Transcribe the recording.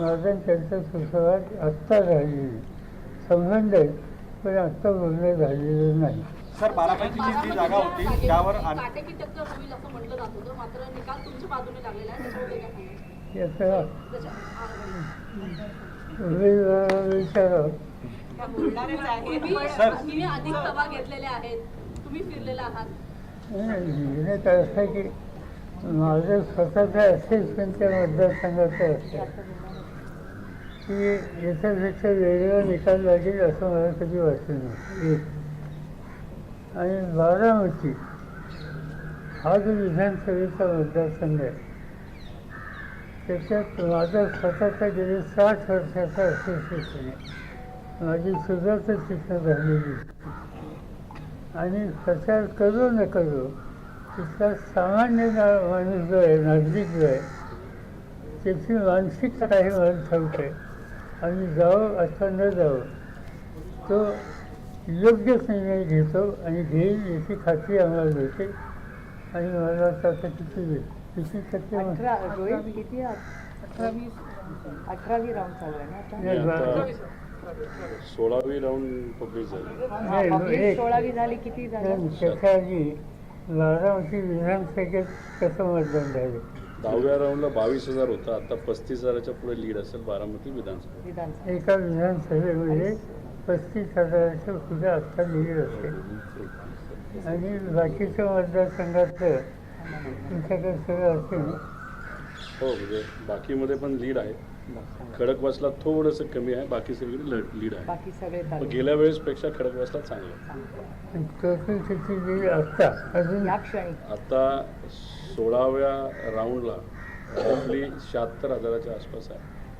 माझा त्यांचा सुसंवाद आत्ता झालेली संबंध आहे पण आत्ता बोलणं झालेलं नाही. सर बारामतीची जी जागा होती त्यावर आण- काटेकी टक्कर होईल असं म्हटलं जात होतं मात्र निकाल तुमच्या बाजूने लागलेला आहे त्याच्याबद्दल काय सांगाल? याचा विचारा. त्या बोलणारेच आहेत. तुम्ही सर. तिने अधिक सभा घेतलेल्या आहेत. तुम्ही फिरलेला आहात. लिहिण्यात असं आहे की माझं स्वतःचं असेसमेंटच्या मतदारसंघाचं असतं की याच्यापेक्षा वेगळा निकाल लागेल असं मला कधी वाटलं नाही. एक आणि बारामती हा जो विधानसभेचा मतदारसंघ आहे त्याच्यात माझा स्वतःचा गेले साठ वर्षाचा असोसिएशन आहे. माझी सुद्धा शिक्षण झालेली आणि प्रचार करू न करू तिथला सामान्य माणूस जो आहे नागरिक जो आहे त्याची मानसिकता काही मला ठाऊक आहे. आणि जावं अथवा न जावं. तो योग्यच निर्णय घेतो आणि घेईल याची खात्री आम्हाला मिळते. आणि मला वाटतं आता किती वेळ किती टक्के अठरावी अठरावी राऊंड चालू आहे ना सोळावी राऊंड पब्लिक झाली. सोळावी झाली किती झाली? बारामती विधानसभेत कसं मतदान झालं. दहाव्या राऊंडला बावीस हजार होता. आता पस्तीस हजाराच्या पुढे लीड असेल बारामती विधानसभा. विधानसभा. एका विधानसभेमध्ये पस्तीस हजाराच्या पुढे आत्ता लीड असेल. आणि बाकीच्या मतदारसंघातलं तुमच्याकडे सगळं असेल. हो म्हणजे बाकीमध्ये पण लीड आहे. खडकवासला थोडंसं कमी आहे बाकी सगळीकडे लीड आहे. बाकी सगळे तालुके गेल्या वेळेसपेक्षा खडकवासला चांगलं. आहे. आणि टोटल त्याची लीड आत्ता अजून या क्षणी. आता सोळाव्या राऊंडला रफली शहात्तर हजाराच्या आसपास आहे.